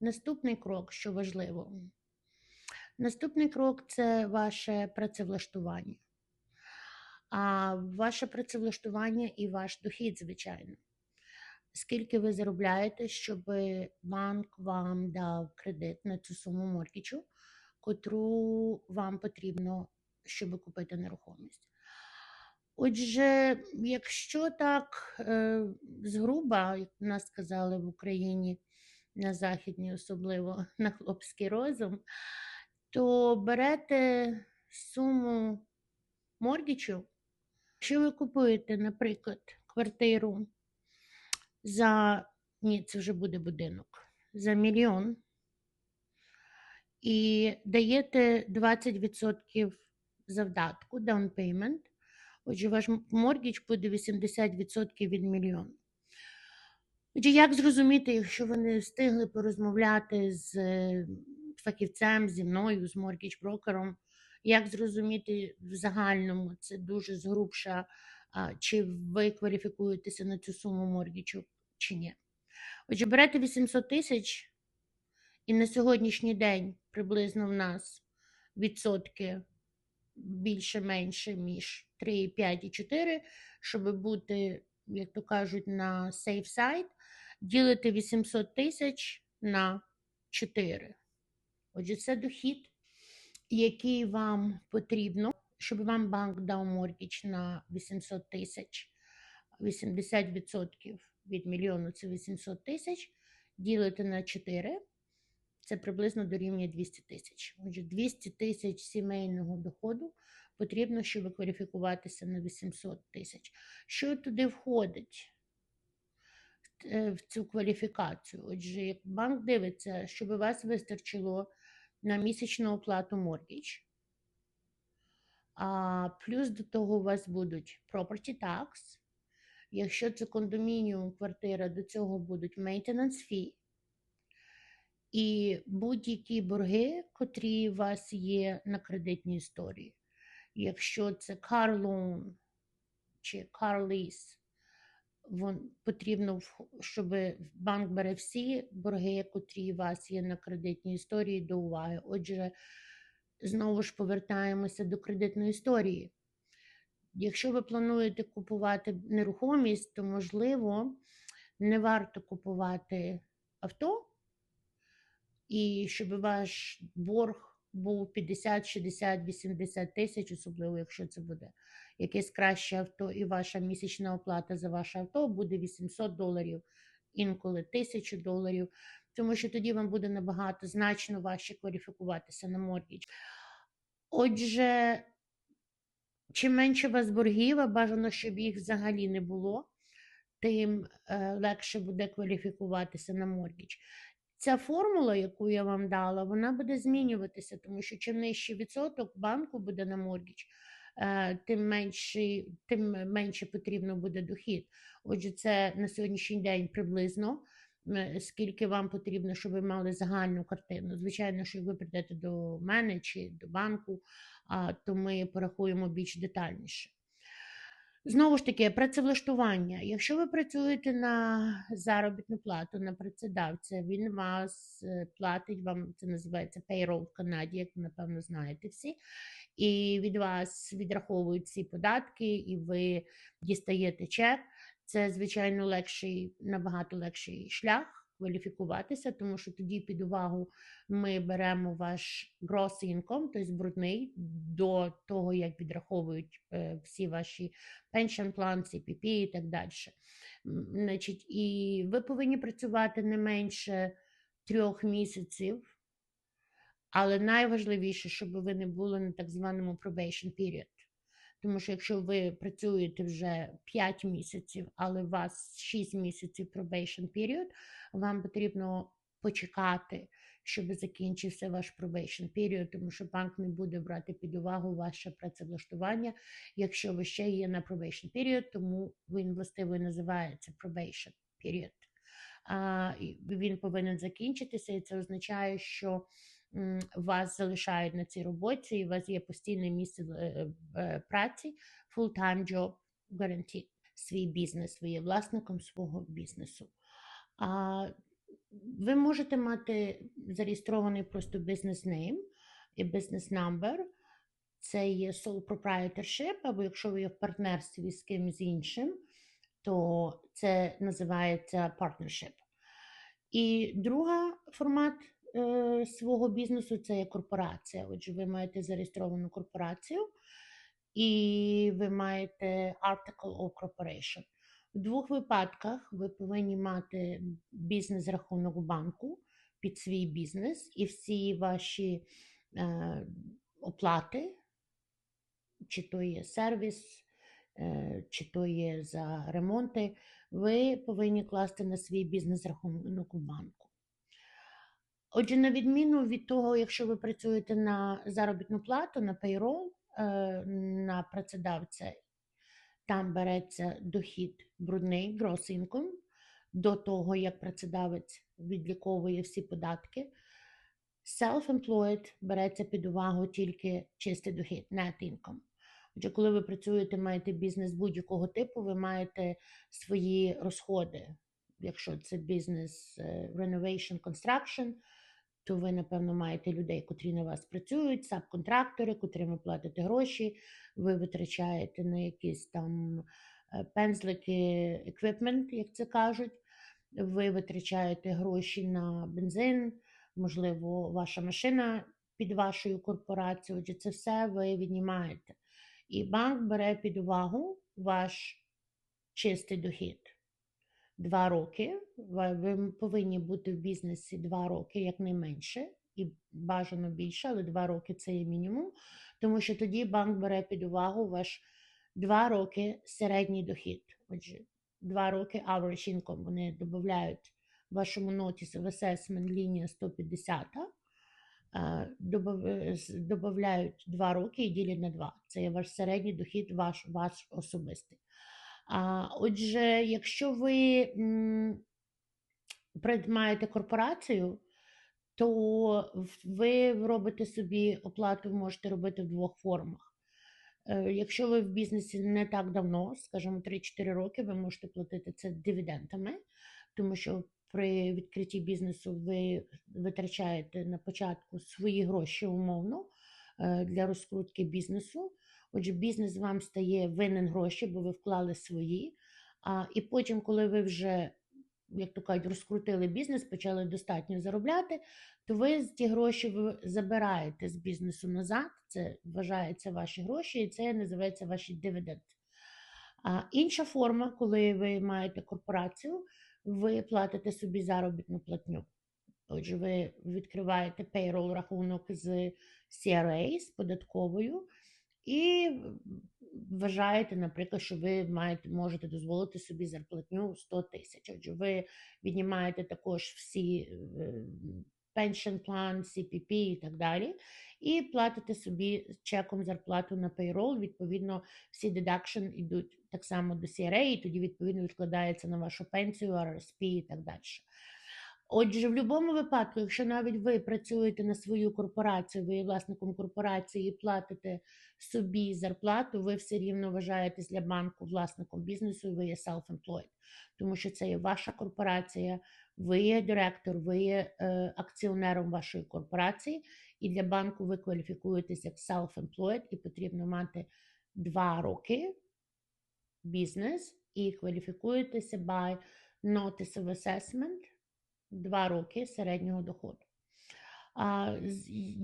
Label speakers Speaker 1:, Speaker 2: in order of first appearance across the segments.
Speaker 1: Наступний крок, що важливо. Наступний крок це ваше працевлаштування. А ваше працевлаштування і ваш дохід, звичайно. Скільки ви заробляєте, щоб банк вам дав кредит на цю суму моргічу, котру вам потрібно, щоб купити нерухомість. Отже, якщо так е, згруба, як нас сказали в Україні, на західній, особливо на хлопський розум, то берете суму моргічу, якщо ви купуєте, наприклад, квартиру за ні, це вже буде будинок, за мільйон і даєте 20% завдатку, down payment, отже, ваш моргіч буде 80% від мільйону. Отже, як зрозуміти, якщо ви не встигли порозмовляти з е, фахівцем, зі мною, з моргіч-брокером, як зрозуміти в загальному, це дуже згрубша, чи ви кваліфікуєтеся на цю суму моргічу, чи ні. Отже, берете 800 тисяч, і на сьогоднішній день приблизно в нас відсотки більше-менше між 3,5 і 4, щоб бути, як то кажуть, на safe side, ділите 800 тисяч на 4. Отже, це дохід, який вам потрібно, щоб вам банк дав моргіч на 800 тисяч, 80% від мільйону це 800 тисяч, ділите на 4, це приблизно дорівнює 200 тисяч. Отже, 200 тисяч сімейного доходу потрібно, щоб кваліфікуватися на 800 тисяч. Що туди входить в цю кваліфікацію? Отже, як банк дивиться, щоб у вас вистачило на місячну оплату моргіч, а плюс до того у вас будуть property tax, Якщо це кондомініум, квартира, до цього будуть maintenance fee і будь-які борги, котрі у вас є на кредитній історії. Якщо це car loan чи car lease, вон, потрібно, щоб банк бере всі борги, котрі у вас є на кредитній історії до уваги. Отже, знову ж повертаємося до кредитної історії. Якщо ви плануєте купувати нерухомість, то можливо не варто купувати авто, і щоб ваш борг був 50, 60, 80 тисяч, особливо, якщо це буде якесь краще авто, і ваша місячна оплата за ваше авто буде 800 доларів, інколи 1000 доларів, тому що тоді вам буде набагато значно важче кваліфікуватися на моргідж. Отже, Чим менше у вас боргів, а бажано, щоб їх взагалі не було, тим е, легше буде кваліфікуватися на моргіч. Ця формула, яку я вам дала, вона буде змінюватися, тому що чим нижчий відсоток банку буде на моргіч, е, тим менше, тим менше потрібно буде дохід. Отже, це на сьогоднішній день приблизно. Е, скільки вам потрібно, щоб ви мали загальну картину. Звичайно, що ви прийдете до мене чи до банку, то ми порахуємо більш детальніше. Знову ж таки, працевлаштування. Якщо ви працюєте на заробітну плату на працедавця, він вас е, платить, вам це називається payroll в Канаді, як ви, напевно, знаєте всі. І від вас відраховують ці податки, і ви дістаєте чек. Це, звичайно, легший, набагато легший шлях кваліфікуватися, тому що тоді під увагу ми беремо ваш gross income, тобто брудний, до того, як відраховують е, всі ваші pension plan, CPP і так далі. Значить, І ви повинні працювати не менше трьох місяців. Але найважливіше, щоб ви не були на так званому probation period. Тому що якщо ви працюєте вже 5 місяців, але у вас 6 місяців probation period, вам потрібно почекати, щоб закінчився ваш probation period, тому що банк не буде брати під увагу ваше працевлаштування, якщо ви ще є на probation period, тому він властиво називається probation period. А, Він повинен закінчитися, і це означає, що вас залишають на цій роботі, і у вас є постійне місце е, е, праці, full-time job guaranteed. Свій бізнес, ви є власником свого бізнесу. А ви можете мати зареєстрований просто name і number. Це є sole proprietorship, або якщо ви є в партнерстві з кимось іншим, то це називається partnership. І друга формат свого бізнесу це є корпорація. Отже, ви маєте зареєстровану корпорацію і ви маєте Article of Corporation. В двох випадках ви повинні мати бізнес-рахунок банку під свій бізнес, і всі ваші е, оплати, чи то є сервіс, е, чи то є за ремонти, ви повинні класти на свій бізнес-рахунок банку. Отже, на відміну від того, якщо ви працюєте на заробітну плату, на payroll, е, на працедавця, там береться дохід брудний, gross income, до того, як працедавець відліковує всі податки. Self-employed береться під увагу тільки чистий дохід, net income. Отже, коли ви працюєте, маєте бізнес будь-якого типу, ви маєте свої розходи. Якщо це бізнес е, renovation, construction, то ви, напевно, маєте людей, котрі на вас працюють, сабконтрактори, котрим ви платите гроші, ви витрачаєте на якісь там е, пензлики, еквіпмент, як це кажуть, ви витрачаєте гроші на бензин, можливо, ваша машина під вашою корпорацією, отже, це все ви віднімаєте. І банк бере під увагу ваш чистий дохід. Два роки. Ви ви повинні бути в бізнесі два роки, якнайменше, і бажано більше, але два роки це є мінімум. Тому що тоді банк бере під увагу ваш два роки середній дохід. Отже, два роки average income вони додають вашому нотісі в assessment лінія 150 додають 2 роки і ділять на 2. Це є ваш середній дохід, ваш ваш особистий. А, Отже, якщо ви м, маєте корпорацію, то ви робите собі оплату, можете робити в двох формах. Е, Якщо ви в бізнесі не так давно, скажімо, 3-4 роки, ви можете платити це дивідендами, тому що при відкритті бізнесу ви витрачаєте на початку свої гроші умовно е, для розкрутки бізнесу. Отже, бізнес вам стає винен гроші, бо ви вклали свої. А, І потім, коли ви вже, як то кажуть, розкрутили бізнес, почали достатньо заробляти, то ви ті гроші забираєте з бізнесу назад. Це вважається ваші гроші, і це називається ваші дивіденди. А інша форма, коли ви маєте корпорацію, ви платите собі заробітну платню. Отже, ви відкриваєте payroll рахунок з CRA, з податковою, і вважаєте, наприклад, що ви маєте, можете дозволити собі зарплатню 100 тисяч. Отже, ви віднімаєте також всі pension план, CPP і так далі, і платите собі чеком зарплату на payroll, Відповідно, всі deduction йдуть так само до CRA, і тоді, відповідно, відкладається на вашу пенсію, RSP і так далі. Отже, в будь-якому випадку, якщо навіть ви працюєте на свою корпорацію, ви є власником корпорації і платите собі зарплату, ви все рівно вважаєтесь для банку власником бізнесу, ви є self-employed, тому що це є ваша корпорація, ви є директор, ви є е, акціонером вашої корпорації, і для банку ви кваліфікуєтесь як self-employed, і потрібно мати два роки бізнес і кваліфікуєтеся by notice of assessment два роки середнього доходу. А,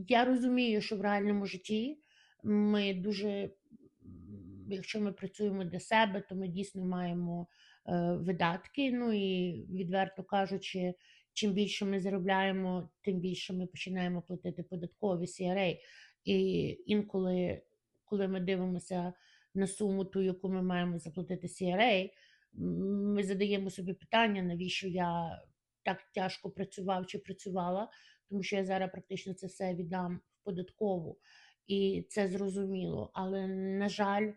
Speaker 1: Я розумію, що в реальному житті ми дуже, якщо ми працюємо для себе, то ми дійсно маємо е, видатки. Ну і відверто кажучи, чим більше ми заробляємо, тим більше ми починаємо платити податкові CRA. І інколи, коли ми дивимося на суму, ту, яку ми маємо заплатити CRA, ми задаємо собі питання, навіщо я так тяжко працював чи працювала, тому що я зараз практично це все віддам в податкову, і це зрозуміло. Але, на жаль,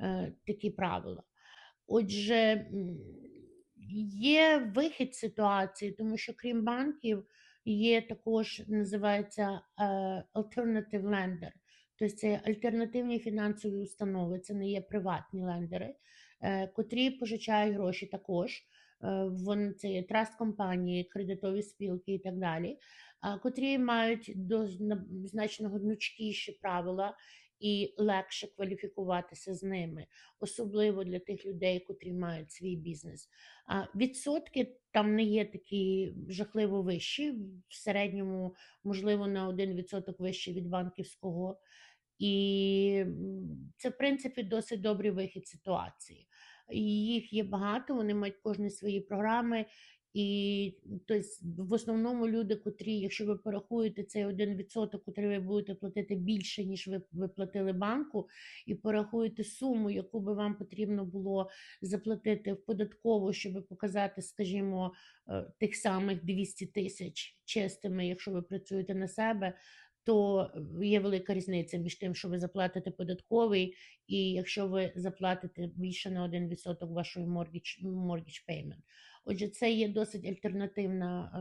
Speaker 1: е, такі правила. Отже, є вихід ситуації, тому що крім банків, є також називається е, alternative lender. Тобто це альтернативні фінансові установи, це не є приватні лендери, е, котрі пожичають гроші також е, вон це траст компанії, кредитові спілки і так далі, котрі мають до значно гнучкіші правила і легше кваліфікуватися з ними, особливо для тих людей, котрі мають свій бізнес. А відсотки там не є такі жахливо вищі, в середньому, можливо, на 1% вище від банківського. І це, в принципі, досить добрий вихід ситуації. Їх є багато, вони мають кожні свої програми. І тобто, в основному люди, котрі, якщо ви порахуєте цей 1%, котрий ви будете платити більше, ніж ви, ви платили банку, і порахуєте суму, яку би вам потрібно було заплатити в податкову, щоб показати, скажімо, е, тих самих 200 тисяч чистими, якщо ви працюєте на себе, то є велика різниця між тим, що ви заплатите податковий, і якщо ви заплатите більше на 1% вашої mortgage, mortgage payment. Отже, це є досить альтернативна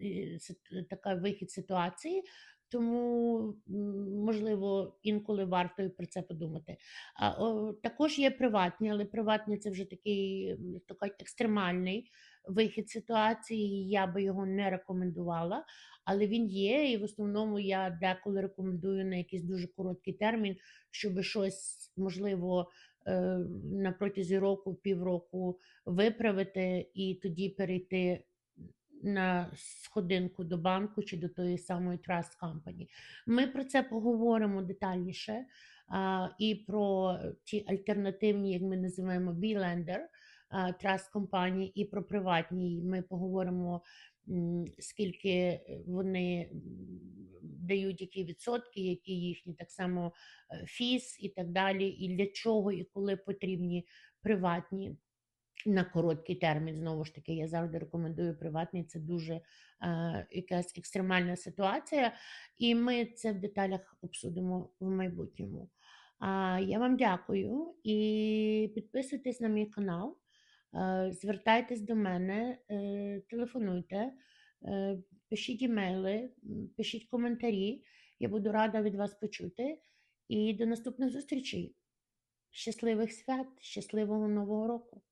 Speaker 1: е, така вихід ситуації. Тому, можливо, інколи варто про це подумати. А, о, також є приватні, але приватні це вже такий такий екстремальний вихід ситуації. Я би його не рекомендувала, але він є, і в основному я деколи рекомендую на якийсь дуже короткий термін, щоб щось можливо е, на протязі року, півроку виправити і тоді перейти на сходинку до банку чи до тої самої Trust Company. Ми про це поговоримо детальніше а, і про ті альтернативні, як ми називаємо, B-lender, Trust компанії, і про приватні. Ми поговоримо, скільки вони дають які відсотки, які їхні так само е, фіс і так далі, і для чого і коли потрібні приватні на короткий термін. Знову ж таки, я завжди рекомендую приватний. Це дуже е, якась екстремальна ситуація, і ми це в деталях обсудимо в майбутньому. А, я вам дякую і підписуйтесь на мій канал, е, звертайтесь до мене, е, телефонуйте, е, пишіть імейли, пишіть коментарі. Я буду рада від вас почути. І до наступних зустрічей. Щасливих свят, щасливого нового року!